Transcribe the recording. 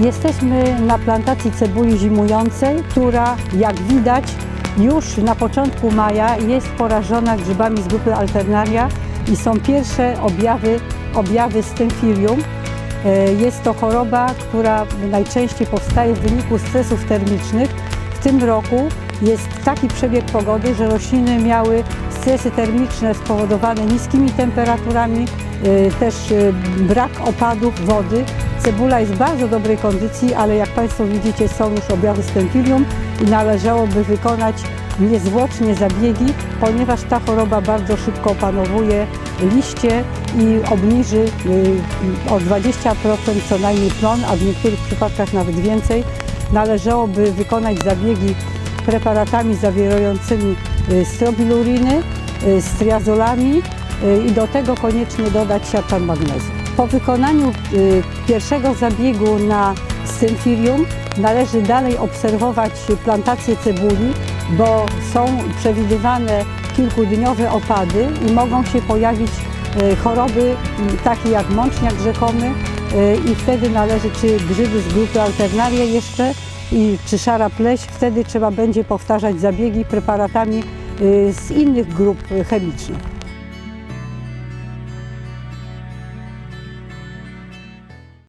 Jesteśmy na plantacji cebuli zimującej, która jak widać już na początku maja jest porażona grzybami z grupy Alternaria i są pierwsze objawy, objawy stymfilium. E, Jest to choroba, która najczęściej powstaje w wyniku stresów termicznych. W tym roku jest taki przebieg pogody, że rośliny miały stresy termiczne spowodowane niskimi temperaturami, e, też e, brak opadów wody. Cebula jest w bardzo dobrej kondycji, ale jak Państwo widzicie są już objawy stempilium i należałoby wykonać niezwłocznie zabiegi, ponieważ ta choroba bardzo szybko opanowuje liście i obniży y, o 20% co najmniej plon, a w niektórych przypadkach nawet więcej. Należałoby wykonać zabiegi preparatami zawierającymi y, strobiluryny, y, z triazolami y, i do tego koniecznie dodać siartan magnezu. Po wykonaniu y, pierwszego zabiegu na stymfilium należy dalej obserwować plantację cebuli, bo są przewidywane kilkudniowe opady i mogą się pojawić y, choroby y, takie jak mączniak rzekomy i wtedy należy, czy grzyby z grupy alternaria jeszcze i czy szara pleś, wtedy trzeba będzie powtarzać zabiegi preparatami z innych grup chemicznych.